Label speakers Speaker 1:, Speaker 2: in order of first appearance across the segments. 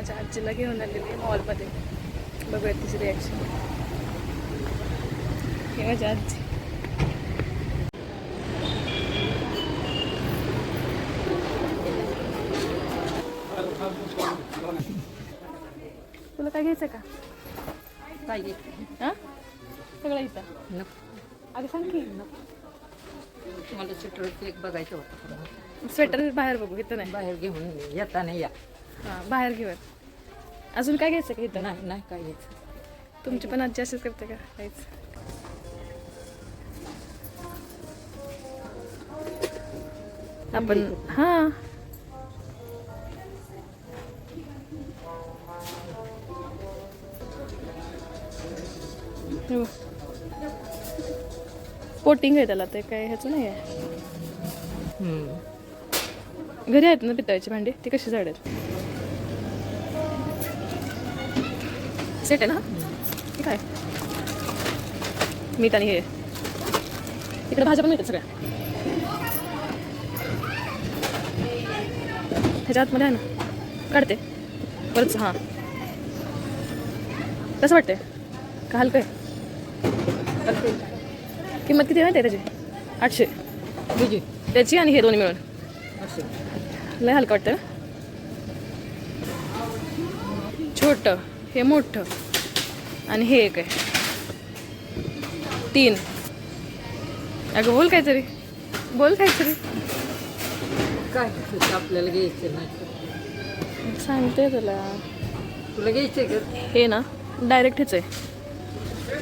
Speaker 1: माझ्या आजीला घेऊन आलेली मॉलमध्ये बघूया तिची रिॲक्शन हे माझी आजी. तुला काय घ्यायचं का?
Speaker 2: पाहिजे
Speaker 1: हां? सगळं इथं. अगं सांग की.
Speaker 2: मला स्वेटर एक बघायचं होतं.
Speaker 1: स्वेटर बाहेर बघू इथं नाही.
Speaker 2: बाहेर घेऊन येताना या.
Speaker 1: हां बाहेर घेऊया अजून काय घ्यायचं का इथं?
Speaker 2: नाही नाही काय घ्यायचं?
Speaker 1: तुमची पण आजी असेच करते का? काहीच आपण हा. हो. पोटिंग आहे त्याला ते काय ह्याचं नाही आहे. घरी आहेत ना पितळाची भांडी? ती कशी झाड आहेत? सेट आहे ना? हे काय? मीठ आणि हे. इकडे भाज्या पण मिळतात सगळ्या. ह्याच्या आतमध्ये आहे ना? काढते. परत हां. कसं वाटतंय? का हलकं आहे किंमत किती माहिती आहे त्याची? आठशे.
Speaker 2: तुझी
Speaker 1: त्याची आणि हे दोन्ही मिळून. लय हलकं वाटतं छोट. हे मोठं. आणि हे एक आहे. तीन. अगं बोल काहीतरी. बोल काहीतरी.
Speaker 2: काय आपल्याला घ्यायचं नाही.
Speaker 1: सांगते तुला.
Speaker 2: तुला घ्यायचं का?
Speaker 1: हे ना डायरेक्ट हेच आहे.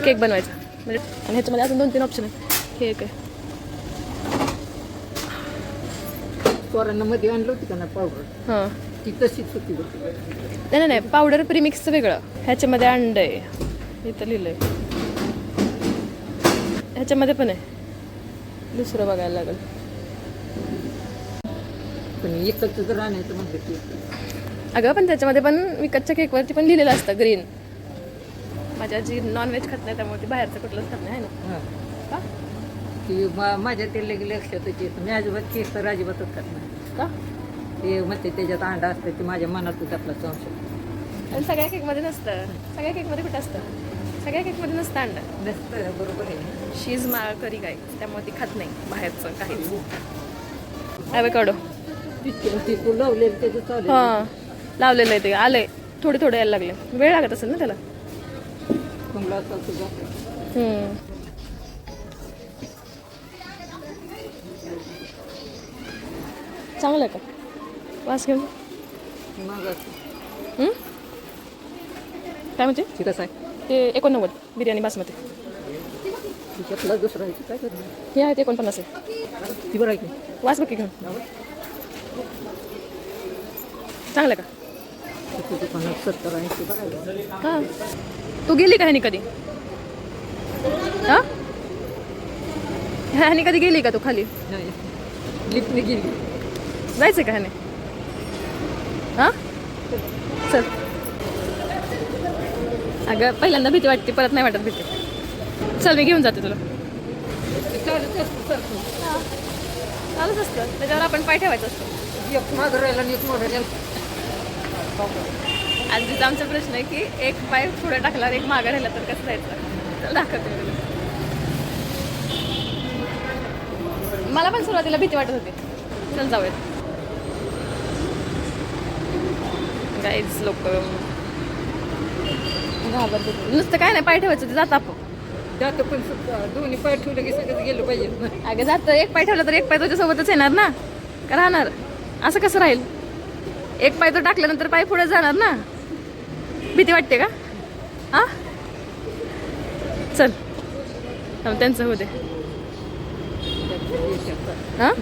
Speaker 1: केक बनवायचा. म्हणजे आणि ह्याच्यामध्ये अजून दोन तीन ऑप्शन आहेत. हे एक आहे.
Speaker 2: पोरांना मध्ये आणलं होती का ना पावडर?
Speaker 1: हां.
Speaker 2: ती तशीच होती.
Speaker 1: नाही नाही, नाही पावडर प्रीमिक्सचं वेगळं. ह्याच्यामध्ये अंड आहे. इथं लिहिलंय. ह्याच्यामध्ये पण आहे. दुसरं बघायला लागेल.
Speaker 2: पण एकच जर आणायचं म्हणलं की.
Speaker 1: अगं पण त्याच्यामध्ये पण विकतच्या केकवरती पण लिहिलेलं असतं ग्रीन माझ्या जी नॉनव्हेज खात नाही त्यामुळे ती बाहेरचं कुठलंच खात नाही आहे ना?
Speaker 2: हां.
Speaker 1: का?
Speaker 2: ती मा- माझ्या ते लगे लक्षातच येतं मी अजिबात केस तर अजिबातच खात नाही.
Speaker 1: का?
Speaker 2: ते म्हणते त्याच्यात अंडा असतं ते माझ्या मनातच आपला संशय.
Speaker 1: आणि सगळ्या केकमध्ये नसतं. सगळ्या केकमध्ये कुठं असतं? सगळ्या केकमध्ये नसतं अंडा
Speaker 2: नसतं बरोबर आहे.
Speaker 1: शीज माळ करी काय त्यामुळे ती खात नाही बाहेरचं काहीच. ॲवेकाडो
Speaker 2: ती तू लावलेलं त्याचं चालेल
Speaker 1: हां. लावलेलं आहे ते. आलंय. थोडे थोडे यायला लागले. वेळ लागत असेल ना त्याला?
Speaker 2: कुंबला असेल तुझा
Speaker 1: हम्म. चांगलं आहे का? वास घेऊन? काय म्हणजे
Speaker 2: ठीक आहे?
Speaker 1: ते एकोणनव्वद बिर्याणी बासमती.
Speaker 2: दुसरा आहे काय करणार
Speaker 1: हे आहेत एकोणपन्नास आहे.
Speaker 2: ती बरं आहे की?
Speaker 1: वास बघ की घेऊन. चांगलं आहे
Speaker 2: सत्तर ऐंशी
Speaker 1: का हां तू गेली का ह्यानी कधी? हां? ह्यानी कधी गेली का तू खाली?
Speaker 2: नाही. लिफ्टने गेली.
Speaker 1: जायचं का ह्याने? अगं पहिल्यांदा भीती वाटते परत नाही वाटत भीती. चल मी घेऊन जाते तुला.
Speaker 2: चालत असतं सारखं
Speaker 1: चालूच असतं. त्याच्यावर आपण पाय ठेवायचं असतं. आजीचा आमचा प्रश्न आहे की एक पाय पुढे टाकल्यावर एक मागं राहिला तर कसं जायचं? चल दाखवते. मला पण सुरुवातीला भीती वाटत होती. चल जाऊयात. गाईज लोक. घाबरते नुसतं काय नाही पाय ठेवायचं ते जात आपण
Speaker 2: त्यात पण सुद्धा दोन्ही पाय ठेवलं की सगळं गेलं पाहिजे. ना
Speaker 1: अगं जातं एक पाय ठेवला तर एक पाय तुझ्यासोबतच येणार ना? का राहणार? असं कसं राहील? एक पाय तो टाकल्यानंतर पाय पुढे जाणार ना? भीती वाटते का? हा? चल. थांब, त्यांचं होते हां?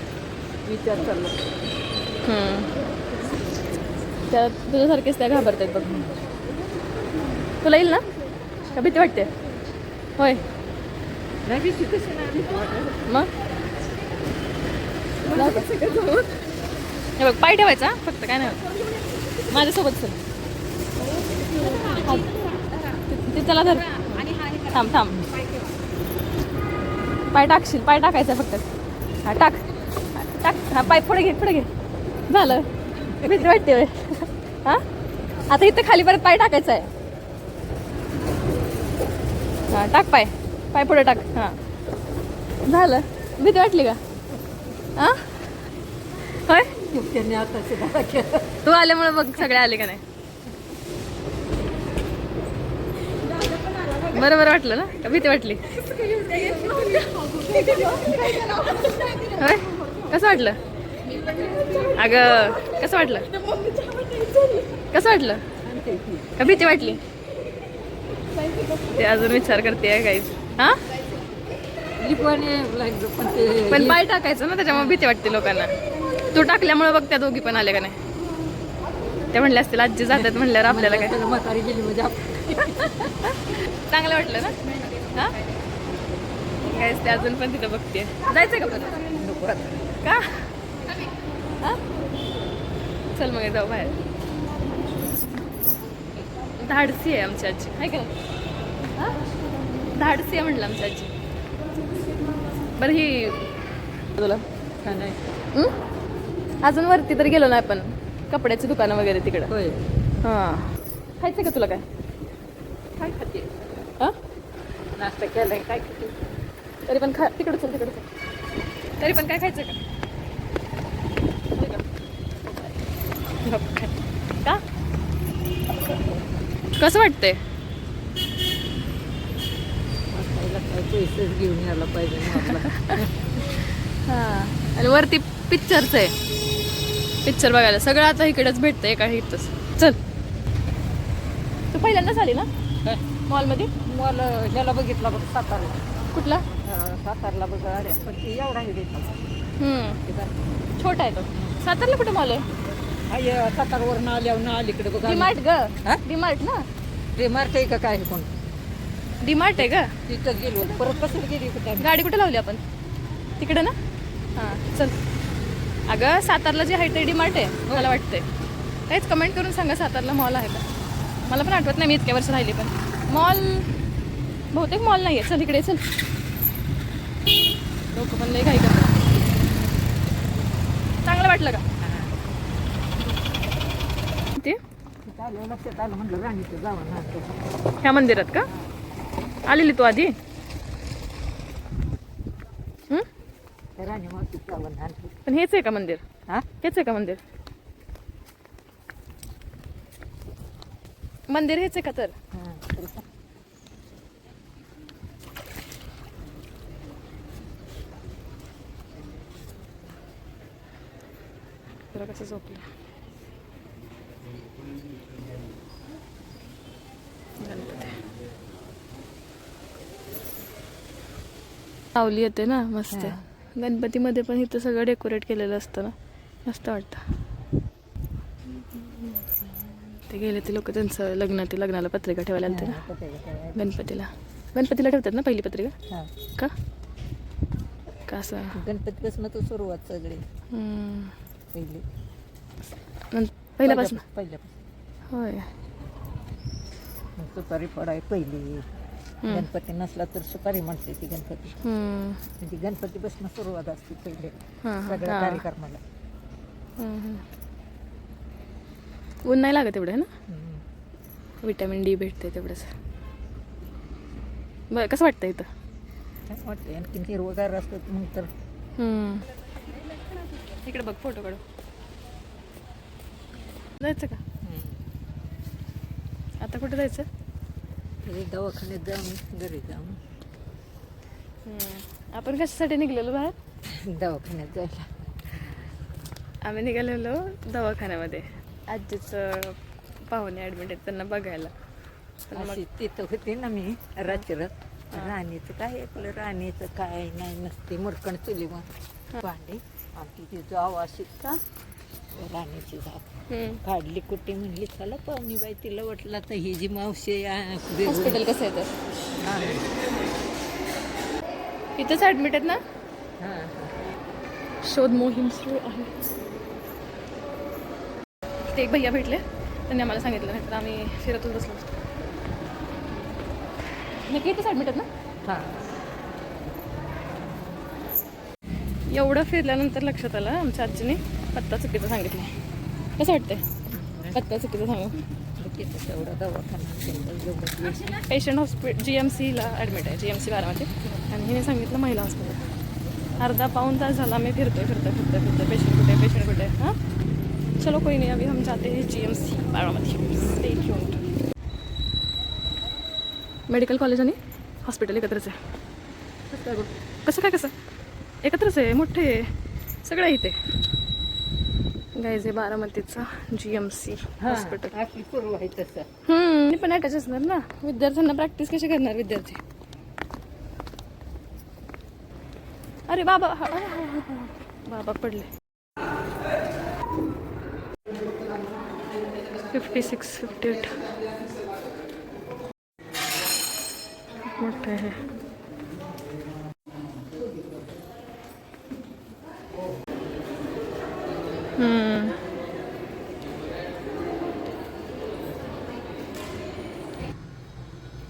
Speaker 2: विचार चालला
Speaker 1: त्या तुझ्यासारखेच त्या घाबरतात बघ. तुला येईल ना? का भीती वाटते? होय. मग? हे बघ पाय ठेवायचा फक्त काय नाही माझ्यासोबत चल. ते- त्याला धर. थांब थांब. पाय टाकशील पाय टाकायचा फक्त. हा टाक. टाक. हा पाय पुढे घे पुढे घे. झालं. भीती वाटते हां हा? आता इथं खाली परत पाय टाकायचा आहे. हां टाक पाय. पाय पुढे टाक. हां. झालं. भीती वाटली का? हां? होय? तू आल्यामुळे मग सगळे आले का नाही. बरं बरं वाटलं ना? का भीती वाटली? होय? कसं वाटलं? अगं कसं वाटलं? कसं वाटलं? का भीती वाटली? ते अजून विचार करते काही हा?
Speaker 2: लिपवाने लागलं पण
Speaker 1: पाय टाकायचं ना त्याच्यामुळे भीती वाटते लोकांना. तू टाकल्यामुळे बघ त्या दोघी पण आल्या का नाही. ते म्हणले असतील आजी जातात म्हणल्यावर आपल्याला काय?
Speaker 2: म्हणजे
Speaker 1: चांगलं वाटलं ना? हा? काहीच ते अजून पण तिथं बघते. जायचं का परत. का? हा? चल मग जाऊ बाहेर. धाडसी आहे आमची आजी. आहे का? धाडसी आहे म्हटलं आमची आजी बरं ही तुला? अजून वरती तर गेलो नाही आपण. कपड्याची दुकानं वगैरे तिकडं.
Speaker 2: होय.
Speaker 1: हां. खायचं का तुला काय?
Speaker 2: काय खाते?
Speaker 1: हां?
Speaker 2: नाश्ता केलाय काय खाते?
Speaker 1: तरी पण खा तिकडं चल तिकडं चल. तरी पण काय खायचं का. का? कसं वाटतंय
Speaker 2: बसायला काय पैसेच घेऊन यायला पाहिजे
Speaker 1: हां. आणि वरती पिक्चरचं आहे. पिक्चर बघायला. सगळं आता इकडेच भेटतंय एका इथंच. चल. तू पहिल्यांदाच आली ना? मॉलमध्ये
Speaker 2: मला ह्याला बघितला बघ सातारला.
Speaker 1: कुठला?
Speaker 2: सातारला बघ एवढा
Speaker 1: छोटा आहे तो. सातारला कुठं मॉल आहे?
Speaker 2: सातारवरून आल्यावर ना अलीकडे बघ.
Speaker 1: डीमार्ट ग? डीमार्ट ना?
Speaker 2: मार्ट आहे का काय कोण?
Speaker 1: डीमार्ट आहे का?
Speaker 2: तिथं गेलो. परत कसं गेली कुठं
Speaker 1: गाडी कुठे लावली आपण? तिकडे ना? हां चल. अगं सातारला जे आहे ते डीमार्ट आहे मला वाटतंय. काहीच कमेंट करून सांगा सातारला मॉल आहे का? मला पण आठवत नाही मी इतक्या वर्ष राहिली पण. मॉल बहुतेक मॉल नाही आहे चल इकडे चल. लोक पण लई घाई करतात. चांगलं वाटलं का? ते ह्या मंदिरात का? आलेली तू आधी? पण हेच आहे का मंदिर?
Speaker 2: हा?
Speaker 1: हेच आहे का मंदिर? मंदिर हेच आहे का तर? कसं झोपलं गणपती सावली येते ना मस्त. गणपतीमध्ये पण इथं सगळं डेकोरेट केलेलं असतं ना. मस्त वाटतं. ते गेले ते लोक त्यांचं लग्न ते लग्नाला पत्रिका ठेवायला आलते ना? गणपतीला. गणपतीला ठेवतात ना पहिली पत्रिका. का? का असं?
Speaker 2: गणपतीपासून तर सुरुवात सगळी. पहिली.
Speaker 1: पहिल्यापासून?
Speaker 2: पहिल्यापासून
Speaker 1: होय.
Speaker 2: मग सुपारी फोडाय पहिली. गणपती नसला तर सुपारी म्हणते ती गणपती. म्हणजे गणपतीपासून सुरुवात असते पहिले सगळ्या. कार्यक्रमाला.
Speaker 1: ऊन नाही लागत एवढं ना. विटॅमिन डी भेटते तेवढंच. बरं कसं वाटतं इथं?
Speaker 2: वाटते आणखीन हिरवगार असतात मग तर
Speaker 1: हम्म. इकडे बघ फोटो काढू. जायचं का? आता कुठं जायचं?
Speaker 2: तरी दवाखान्यात जाऊन घरी जाऊन.
Speaker 1: आपण कशासाठी निघलेलो बाहेर?
Speaker 2: दवाखान्यात जायला.
Speaker 1: आम्ही निघालेलो दवाखान्यामध्ये. आजीचं पाहुणे ॲडमिट आहेत त्यांना बघायला. पण मग
Speaker 2: अशी तिथं होते ना मी रात्रत राणीचं काय आपलं? राणीचं काय नाही नसते मुडकण चुली मग भांडी. आमची ती जाव अशी का राणीची
Speaker 1: हम्म.
Speaker 2: काढली कुठे म्हणली चला पाहुणी बाई तिला वाटलं तर ही जी मावशी
Speaker 1: हॉस्पिटल कसं आहे तर
Speaker 2: हा,
Speaker 1: इथंच ॲडमिट आहेत ना. शोध मोहीम सुरू आहे ते एक भैया भेटले त्यांनी आम्हाला सांगितलं नाही तर आम्ही फिरतच बसलो. नक्की इथंच ॲडमिट आहेत ना
Speaker 2: हा.
Speaker 1: एवढं फिरल्यानंतर लक्षात आलं आमच्या आजीने पत्ता चुकीचा सांगितलं. कसं वाटतंय? पत्ता चुकीचा सांगू.
Speaker 2: तालुक्याचा दवाखाना तेवढं
Speaker 1: पेशंट हॉस्पिटल जी एम सीला ॲडमिट आहे. जी एम सी बारामध्ये आणि हिने सांगितलं महिला हॉस्पिटल अर्धा पाऊन तास झाला मी फिरतोय फिरतोय फिरतोय फिरतोय. पेशंट कुठे पेशंट कुठे हां? चलो कोई नाही अभी हम जाते हैं जी एम सी बारामध्ये स्टे ट्यून्ड मेडिकल कॉलेज आणि हॉस्पिटल एकत्रच आहे. कसं काय कसं? काय कसं एकत्रच आहे मोठे सगळं आहे इथे. गायजे बारामतीचा जी एम सी हॉस्पिटल हम्म पण अटॅच असणार ना. विद्यार्थ्यांना प्रॅक्टिस कशी करणार विद्यार्थी? अरे बाबा हा, हा, हा, हा, हा. बाबा पडले. फिफ्टी सिक्स फिफ्टी एट मोठं आहे.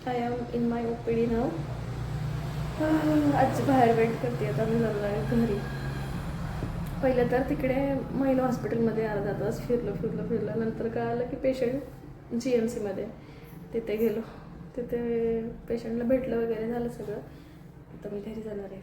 Speaker 1: I am in my OPD नाव आज बाहेर वेट करते आता मी जाणार आहे घरी. पहिलं तर तिकडे महिला हॉस्पिटलमध्ये अर्धा तास फिरलो फिरलो फिरलो. नंतर कळालं की पेशंट जी एम सीमध्ये तिथे गेलो. तिथे पेशंटला भेटलं वगैरे झालं सगळं. आता मी घरी जाणार आहे.